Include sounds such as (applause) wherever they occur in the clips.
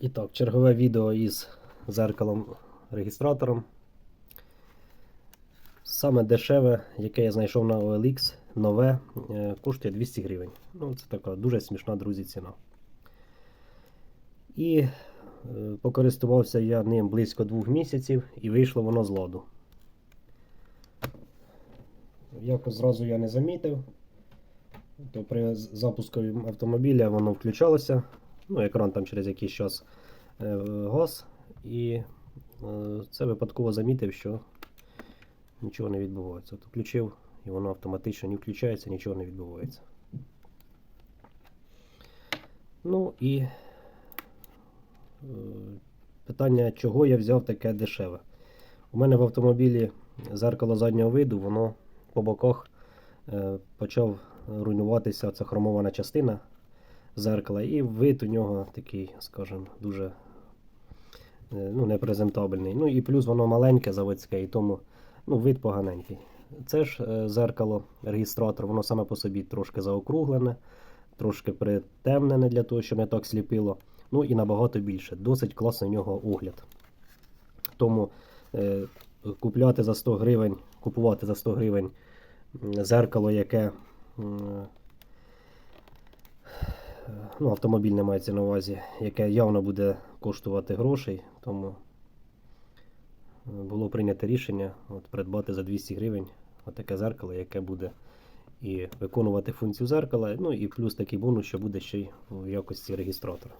І так, чергове відео із зеркалом-регістратором. Саме дешеве, яке я знайшов на OLX, нове, е, коштує 200 гривень. Ну, це така дуже смішна, друзі, ціна. І е, покористувався я ним близько двох місяців і вийшло воно з ладу. Якось зразу я не замітив. То при запуску автомобіля воно включалося. Ну, екран там через якийсь час е, газ. І е, це випадково замітив, що нічого не відбувається. От включив і воно автоматично не включається, нічого не відбувається. Ну і е, питання, чого я взяв таке дешеве. У мене в автомобілі зеркало заднього виду, воно по боках почав руйнуватися ця хромована частина зеркала, і вид у нього такий, скажімо, дуже е, ну, непрезентабельний. Ну і плюс воно маленьке заводське, і тому ну, вид поганенький. Це ж е, зеркало, регістратор, воно саме по собі трошки заокруглене, трошки притемнене для того, щоб не так сліпило. Ну і набагато більше. Досить класний у нього огляд. Тому е, купляти за 100 гривень, купувати за 100 гривень зеркало, яке ну, автомобільне мається на увазі, яке явно буде коштувати грошей, тому е, було прийнято рішення от, придбати за 200 гривень таке зеркало, яке буде і виконувати функцію зеркала, ну і плюс такий бонус, що буде ще й в якості регістратора.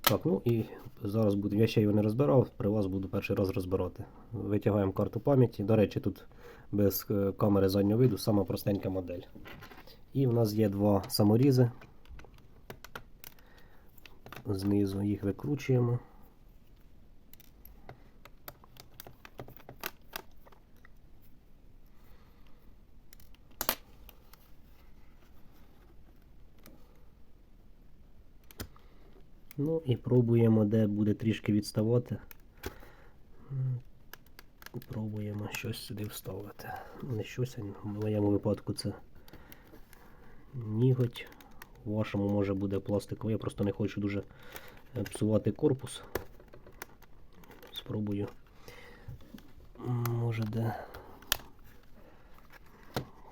Так, ну і зараз буду, я ще його не розбирав, при вас буду перший раз розбирати. Витягаємо карту пам'яті. До речі, тут без е, камери заднього виду, сама простенька модель. І в нас є два саморізи. Знизу їх викручуємо. Ну і пробуємо, де буде трішки відставати. Пробуємо щось сюди вставити. Не щось, а в моєму випадку це ніготь. У вашому може буде пластиковий. Я просто не хочу дуже е, псувати корпус. Спробую. Може де.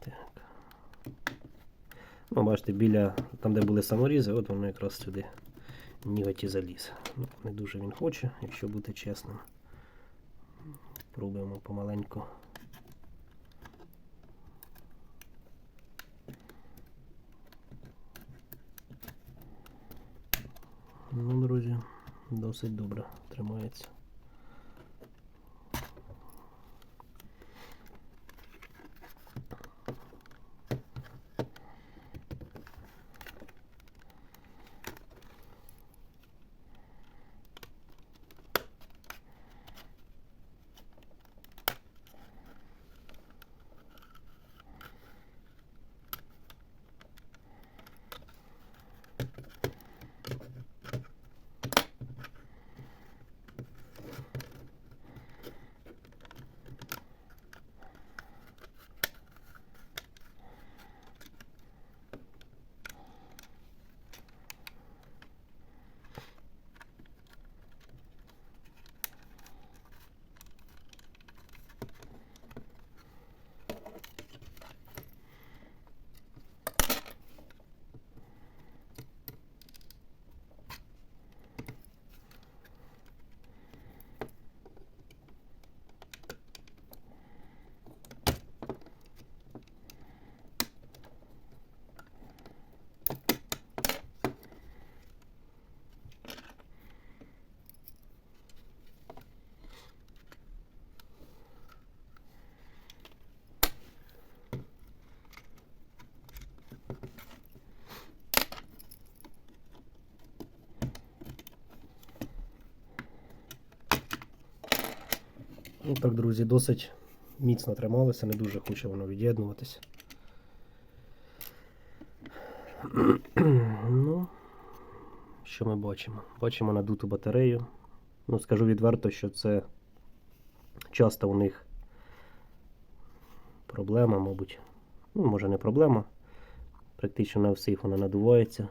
Так. Ну, бачите, біля там, де були саморізи, от воно якраз сюди ніготі заліз. Ну, не дуже він хоче, якщо бути чесним. Пробуємо помаленьку. Ну, друзі, досить добре тримається. Ну так, друзі, досить міцно трималося, не дуже хоче воно від'єднуватися. (clears throat) ну, що ми бачимо? Бачимо надуту батарею. Ну, скажу відверто, що це часто у них проблема, мабуть. Ну, може не проблема. Практично на всіх вона надувається.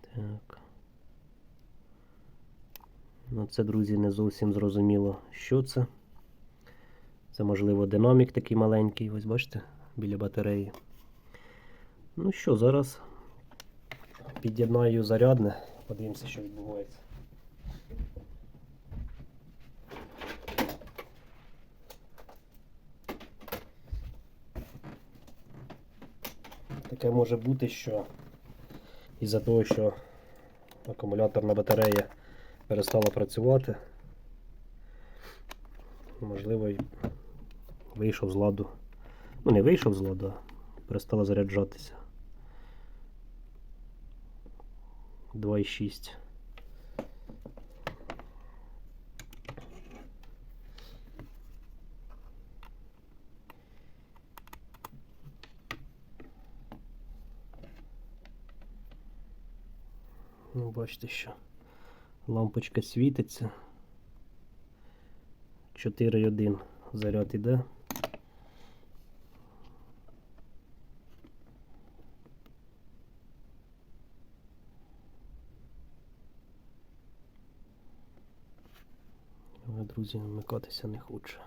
Так. Ну, це, друзі, не зовсім зрозуміло, що це. Це, можливо, динамік такий маленький, ось бачите, біля батареї. Ну що, зараз під'єднаю зарядне, подивимося, що відбувається. Таке може бути, що із-за того, що акумуляторна батарея перестала працювати, можливо, вийшов з ладу. Ну, не вийшов з ладу, а перестала заряджатися. 2,6. Ну, бачите, що лампочка світиться. 4,1 заряд іде. Але, друзі, вмикатися не хоче.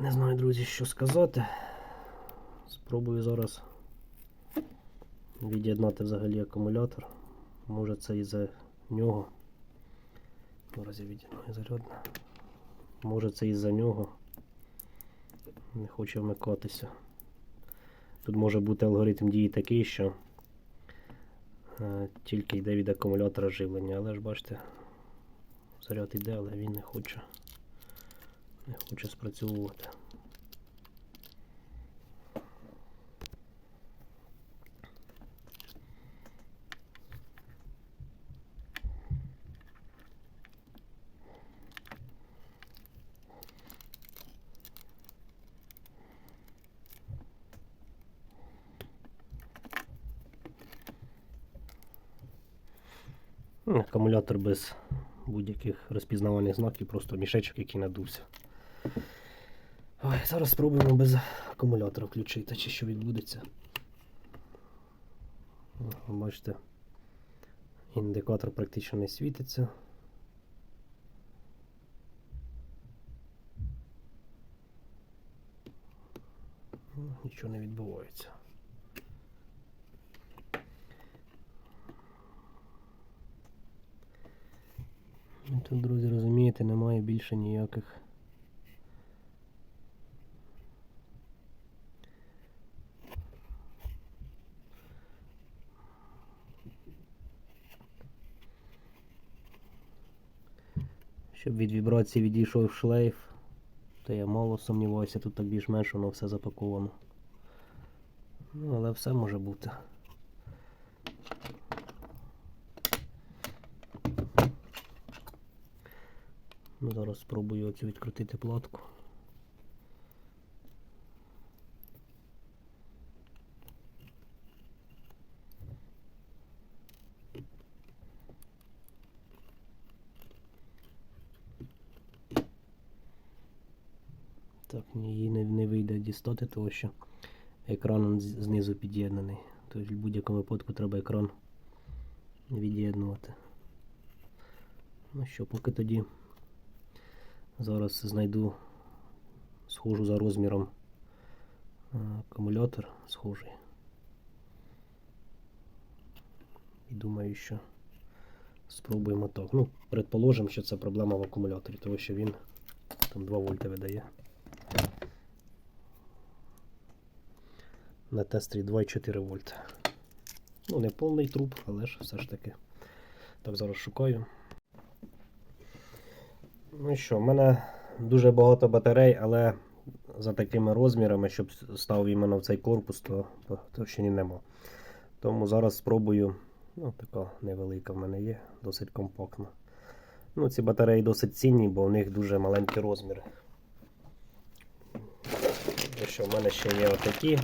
Не знаю, друзі, що сказати. Спробую зараз від'єднати взагалі акумулятор. Може це із-за нього. Зараз я від'єднаю зарядне. Може це із-за нього. Не хоче вмикатися. Тут може бути алгоритм дії такий, що е, тільки йде від акумулятора живлення, але ж бачите, заряд йде, але він не хоче не хоче спрацьовувати. Ну, Акумулятор без будь-яких розпізнавальних знаків, просто мішечок, який надувся. Ой, зараз спробуємо без акумулятора включити, чи що відбудеться. Бачите, індикатор практично не світиться. Ну, Нічого не відбувається. Ну, Тут, друзі, розумієте, немає більше ніяких. Щоб від вібрації відійшов шлейф, то я мало сумніваюся, тут так більш-менш воно все запаковано. Ну, але все може бути. Ну, зараз спробую оцю відкрутити платку. Так, ні, її не, не вийде дістати, тому що екран знизу під'єднаний. Тобто в будь-якому випадку треба екран від'єднувати. Ну що, поки тоді зараз знайду, схожу за розміром е, акумулятор схожий. І думаю, що спробуємо так. Ну, предположимо, що це проблема в акумуляторі, тому що він там 2 вольти видає. На тестрі 2,4 вольта. Ну, не повний труп, але ж все ж таки. Так, зараз шукаю. Ну що, в мене дуже багато батарей, але за такими розмірами, щоб став іменно в цей корпус, то по товщині нема. Тому зараз спробую. Ну, така невелика в мене є, досить компактна. Ну, ці батареї досить цінні, бо у них дуже маленькі розміри. Що в мене ще є отакі.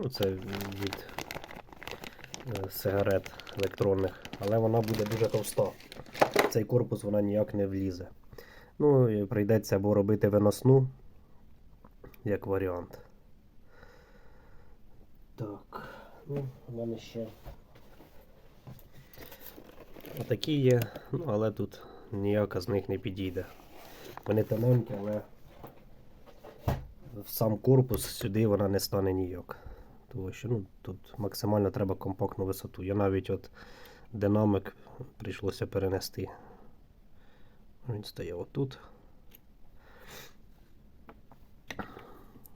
Ну, це від е, сигарет електронних, але вона буде дуже товста. В цей корпус вона ніяк не влізе. Ну, і прийдеться або робити виносну, як варіант. Так, ну, у мене ще отакі є, ну, але тут ніяка з них не підійде. Вони тоненькі, але в сам корпус сюди вона не стане ніяк. Тому що ну, тут максимально треба компактну висоту. Я навіть от динамик прийшлося перенести. Він стояв отут.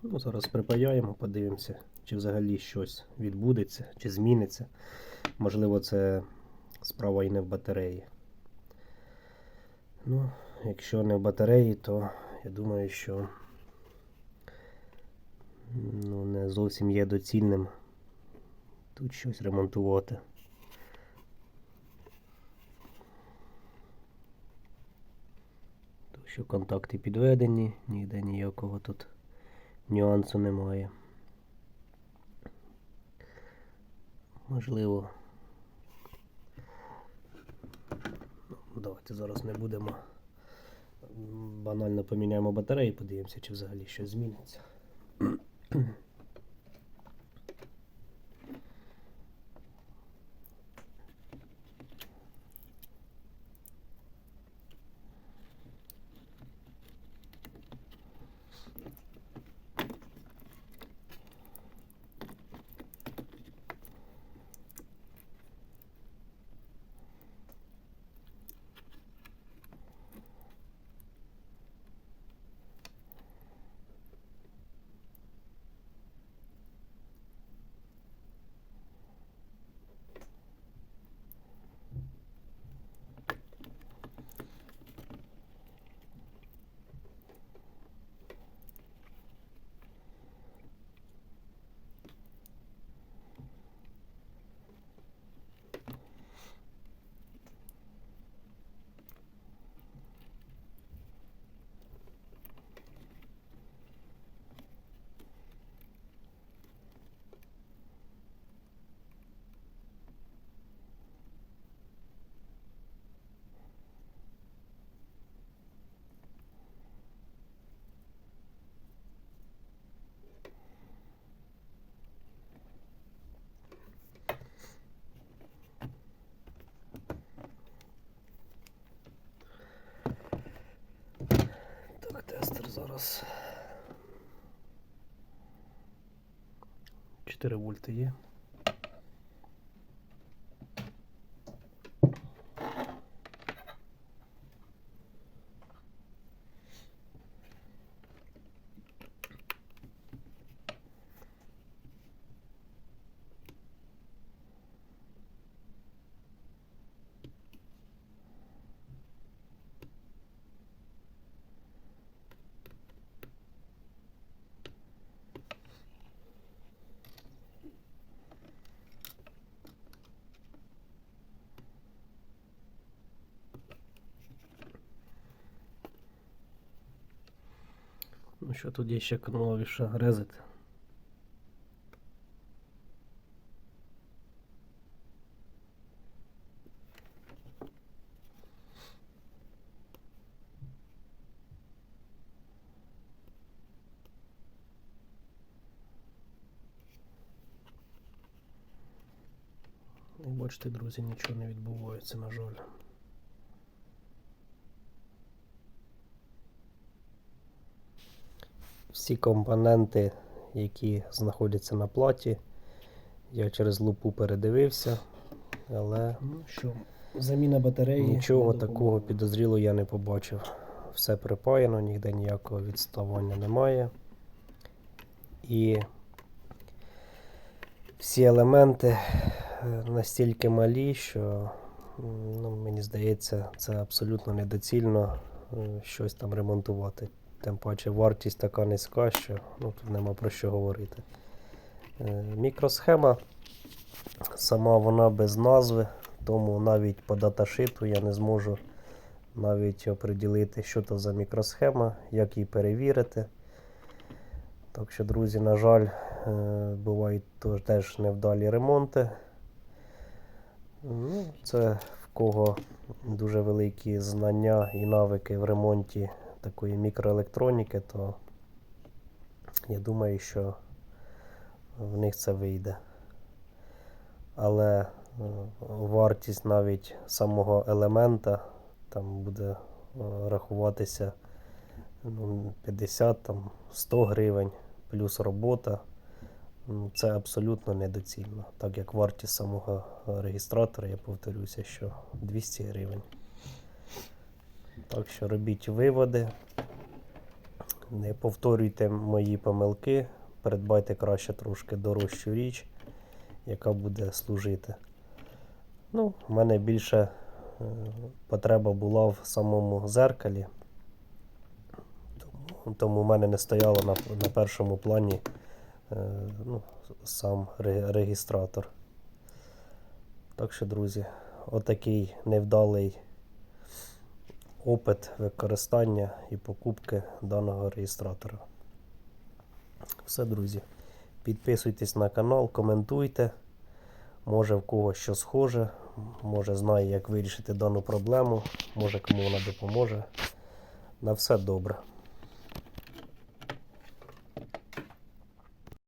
Ну, зараз припаяємо, подивимося, чи взагалі щось відбудеться, чи зміниться. Можливо, це справа і не в батареї. Ну, якщо не в батареї, то я думаю, що ну, не зовсім є доцільним тут щось ремонтувати. Тому що контакти підведені, ніде ніякого тут нюансу немає. Можливо. Ну, Давайте зараз не будемо. Банально поміняємо батареї, подивимося, чи взагалі щось зміниться. Так, зараз. 4 вольти є. Ну що тут є ще Reset. І бачите, друзі, нічого не відбувається, на жаль. Всі компоненти, які знаходяться на платі, я через лупу передивився, але Ну що, заміна батареї. нічого такого підозрілого я не побачив. Все припаяно, ніде ніякого відставання немає. І всі елементи е, настільки малі, що ну, мені здається, це абсолютно недоцільно е, щось там ремонтувати. Тим паче вартість така низька, що ну, тут нема про що говорити. Е, Мікросхема сама вона без назви, тому навіть по даташиту я не зможу навіть оприділити, що то за мікросхема, як її перевірити. Так що, друзі, на жаль, е, бувають теж невдалі ремонти. Ну, це в кого дуже великі знання і навики в ремонті такої мікроелектроніки, то я думаю, що в них це вийде. Але е, вартість навіть самого елемента там буде е, рахуватися ну, 50, там, 100 гривень плюс робота. Ну, Це абсолютно недоцільно, так як вартість самого е, реєстратора, я повторюся, що 200 гривень. Так що робіть виводи, не повторюйте мої помилки, придбайте краще трошки дорожчу річ, яка буде служити. Ну, в мене більше е, потреба була в самому зеркалі, тому, в мене не стояло на, на першому плані е, ну, сам ре- реєстратор. Так що, друзі, отакий невдалий опит використання і покупки даного реєстратора. Все, друзі. Підписуйтесь на канал, коментуйте. Може в когось що схоже, може знає, як вирішити дану проблему, може кому вона допоможе. На все добре.